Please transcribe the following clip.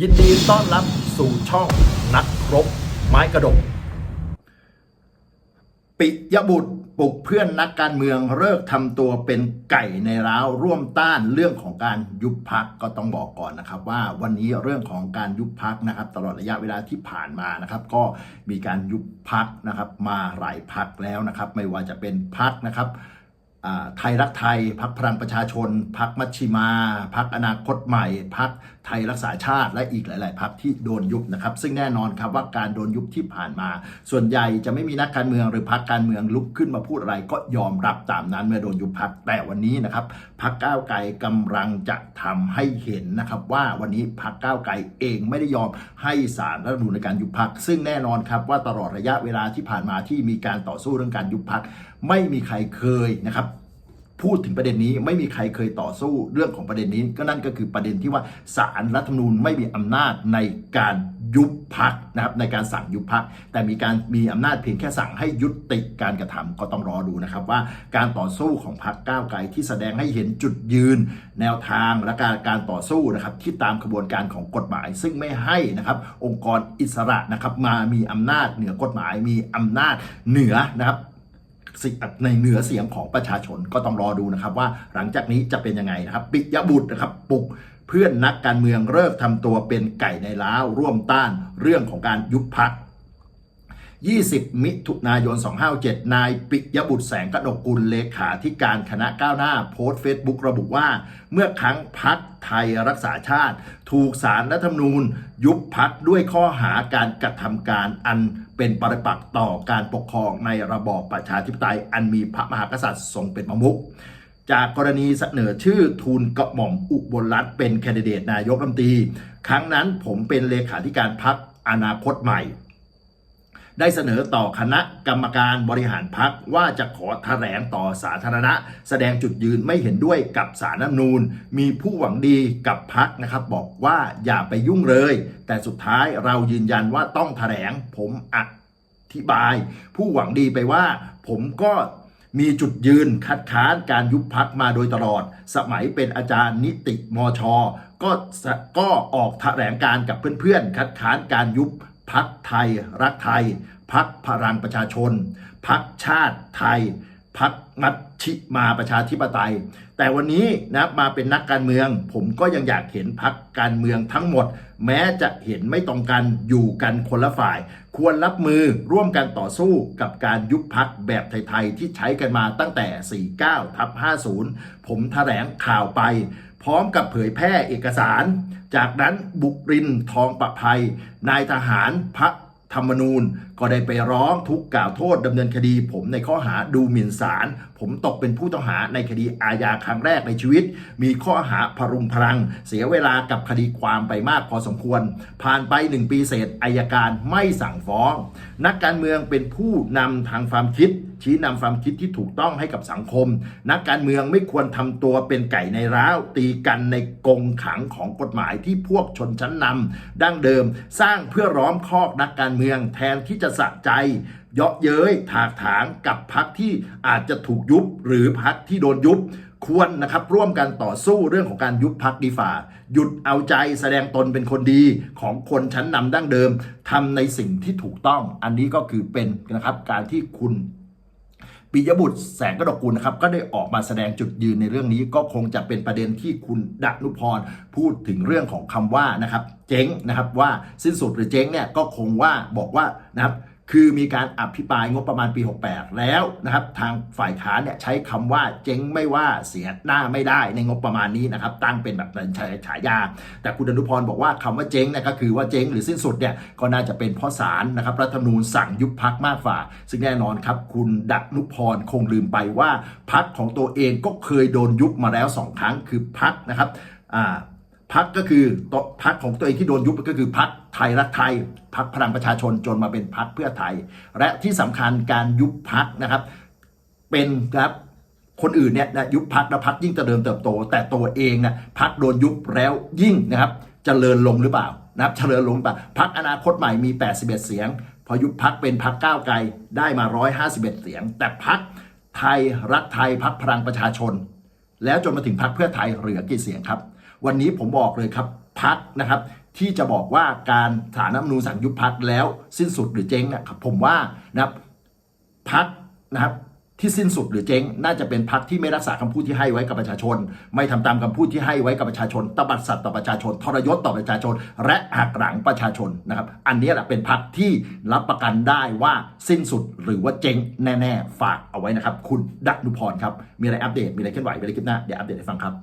ยินดีต้อนรับสู่ช่องนักรบไม้กระดก ปิยบุตรปลุกเพื่อนนักการเมืองเลิกทำตัวเป็นไก่ในร้าวร่วมต้านเรื่องของการยุบพักก็ต้องบอกก่อนนะครับ ว่าวันนี้เรื่องของการยุบพักนะครับ ตลอดระยะเวลาที่ผ่านมานะครับ ก็มีการยุบพักนะครับ มาหลายพักแล้วนะครับ ไม่ว่าจะเป็นพักนะครับไทยรักไทย พักพลังประชาชน พักมัชชิมา พักอนาคตใหม่ พักไทยรักษาชาติและอีกหลาย ๆ พักที่โดนยุบนะครับ ซึ่งแน่นอนครับว่าการโดนยุบที่ผ่านมา ส่วนใหญ่จะไม่มีนักการเมืองหรือพักการเมืองลุกขึ้นมาพูดอะไรก็ยอมรับตามนั้นเมื่อโดนยุบพักแต่วันนี้นะครับพักก้าวไกลกำลังจะทำให้เห็นนะครับว่าวันนี้พักก้าวไกลเองไม่ได้ยอมให้สารรัฐธรรมนูญในการยุบพักซึ่งแน่นอนครับว่าตลอดระยะเวลาที่ผ่านมาที่มีการต่อสู้เรื่องการยุบพักไม่มีใครเคยนะครับ พูดถึงประเด็นนี้ไม่มีใครเคยต่อสู้เรื่องของประเด็นนี้ ก็นั่นก็คือประเด็นที่ว่าสารรัฐธรรมนูญไม่มีอำนาจในการยุบพักนะครับในการสั่งยุบพัก แต่มีการมีอำนาจเพียงแค่สั่งให้ยุติการกระทำก็ต้องรอดูนะครับว่าการต่อสู้ของพรรคก้าวไกลที่แสดงให้เห็นจุดยืน แนวทางและการการต่อสู้นะครับที่ตามกระบวนการของกฎหมาย ซึ่งไม่ให้นะครับองค์กรอิสระนะครับมามีอำนาจเหนือกฎหมายมีอำนาจเหนือนะครับ ในเหนือเสียงของประชาชนก็ต้องรอดูนะครับว่าหลังจากนี้จะเป็นยังไงนะครับปิยบุตรนะครับปลุกเพื่อนนักการเมืองเลิกทำตัวเป็นไก่ในล้าวร่วมต้านเรื่องของการยุบพัก 20 มิถุนายน 257 นายปิยบุตรแสงกระดกกุลเลขาธิการคณะก้าวหน้าโพสต์เฟซบุ๊กระบุว่า เมื่อครั้งพักไทยรักษาชาติ ถูกสารรัฐธรรมนูญ ยุบพักด้วยข้อหาการกระทำการอันเป็นปริปักษ์ต่อการปกครองในระบอบประชาธิปไตย อันมีพระมหากษัตริย์ทรงเป็นประมุขจากกรณีเสนอชื่อทูลกระหม่อมอุบลรัตน์เป็นแคนดิเดตนายกรัฐมนตรี ครั้งนั้นผมเป็นเลขาธิการพักอนาคตใหม่ ได้เสนอต่อคณะกรรมการบริหารพักว่าจะขอแถลงต่อสาธารณะ แสดงจุดยืนไม่เห็นด้วยกับสารรัฐธรรมนูญมีผู้หวังดีกับพักนะครับบอกว่าอย่าไปยุ่งเลย แต่สุดท้ายเรายืนยันว่าต้องแถลงผมอธิบาย ผู้หวังดีไปว่า ผมก็มีจุดยืนคัดค้านการยุบพักมาโดยตลอด สมัยเป็นอาจารย์นิติมช ก็ก็ออกแถลงการกับเพื่อนๆ คัดค้านการยุบ พักไทยรักไทย พักพลังประชาชน พักชาติไทย พักมัชชิมาประชาธิปไตย แต่วันนี้นะมาเป็นนักการเมือง ผมก็ยังอยากเห็นพักการเมืองทั้งหมด แม้จะเห็นไม่ตรงกันอยู่กันคนละฝ่าย ควรรับมือร่วมกันต่อสู้กับการยุบพักแบบไทย ๆ ที่ใช้กันมาตั้งแต่ 49ทับ50 ผมแถลงข่าวไป พร้อมกับเผยแพร่เอกสาร จากนั้นบุกรินทองประภัย นายทหารพระ ธรรมนูญก็ได้ไปร้องทุกข์กล่าวโทษดำเนินคดี ผมในข้อหาดูหมิ่นศาลผมตกเป็นผู้ต้องหาในคดีอาญาครั้งแรกในชีวิต มีข้อหาพรุงพลัง เสียเวลากับคดีความไปมากพอสมควร ผ่านไปหนึ่งปีเศษอายการไม่สั่งฟ้อง นักการเมืองเป็นผู้นำทางความคิด ชี้นำความคิดที่ถูกต้องให้กับสังคม นักการเมืองไม่ควรทำตัวเป็นไก่ในร้าว ตีกันในกรงขังของกฎหมายที่พวกชนชั้นนำดั้งเดิมสร้างเพื่อร้อมคอกนักการเมืองแทนที่จะสะใจเยาะเย้ยถากถางกับพักที่อาจจะถูกยุบหรือพักที่โดนยุบควรนะครับร่วมกันต่อสู้เรื่องของการยุบพักดีฝ่า หยุดเอาใจแสดงตนเป็นคนดีของคนชั้นนำดั้งเดิมทำในสิ่งที่ถูกต้อง อันนี้ก็คือเป็นนะครับการที่คุณ ปิยบุตรแสงกระดกกุลนะครับก็ได้ออกมาแสดงจุดยืนในเรื่องนี้ก็คงจะเป็นประเด็นที่คุณดนุพรพูดถึงเรื่องของคำว่านะครับเจ๊งนะครับว่าสิ้นสุดหรือเจ๊งเนี่ยก็คงว่าบอกว่านะครับ คือมีการอภิปรายงบประมาณปี 68 แล้วนะครับ ทางฝ่ายค้านเนี่ยใช้คำว่าเจ๊งไม่ว่าเสียหน้าไม่ได้ในงบประมาณนี้นะครับ ตั้งเป็นแบบฉฉายา แต่คุณดนุพรบอกว่าคำว่าเจ๊งเนี่ยก็คือว่าเจ๊งหรือสิ้นสุดเนี่ยก็น่าจะเป็นเพราะศาลนะครับรัฐธรรมนูญสั่งยุบพักมากฝ่า ซึ่งแน่นอนครับ คุณดนุพรคงลืมไปว่าพักของตัวเองก็เคยโดนยุบมาแล้วสองครั้งคือพักนะครับอ่า พักก็คือตพักของตัวเองที่โดนยุบก็คือพักไทยรักไทยพักพลังประชาชนจนมาเป็นพักเพื่อไทย และที่สำคัญการยุบพักนะครับเป็นครับคนอื่นเนี่ยนะยุบพักแล้วพักยิ่งเจริญเติบโต แต่ตัวเองนะพักโดนยุบแล้วยิ่งนะครับจเจริญลงหรือเปล่านะครับเจริญลงหรือเปล่าพักอนาคตใหม่มี 81 เสียง พอยุบพักเป็นพักก้าวไกลได้มา 151 เสียง แต่พักไทยรักไทยพักพลังประชาชน แล้วจนมาถึงพักเพื่อไทยเหลือกี่เสียงครับ วันนี้ผมบอกเลยครับพักนะครับ ที่จะบอกว่าการสารรัฐธรรมนูสั่งยุบพักแล้วสิ้นสุดหรือเจ๊งนะครับผมว่านะครับพักนะครับที่สิ้นสุดหรือเจ๊งน่าจะเป็นพักที่ไม่รักษาคำพูดที่ให้ไว้กับประชาชน ไม่ทำตามคำพูดที่ให้ไว้กับประชาชนตบัดสัตว์ต่อประชาชน ทรยศต่อประชาชน และหักหลังประชาชนนะครับ อันนี้แหละเป็นพักที่รับประกันได้ว่าสิ้นสุดหรือว่าเจ๊งแน่ ๆ ฝากเอาไว้นะครับ คุณดนุพรครับ มีอะไรอัปเดตมีอะไรเคลื่อนไหวมีอะไรคลิปหน้าเดี๋ยวอัปเดตให้ฟังครับ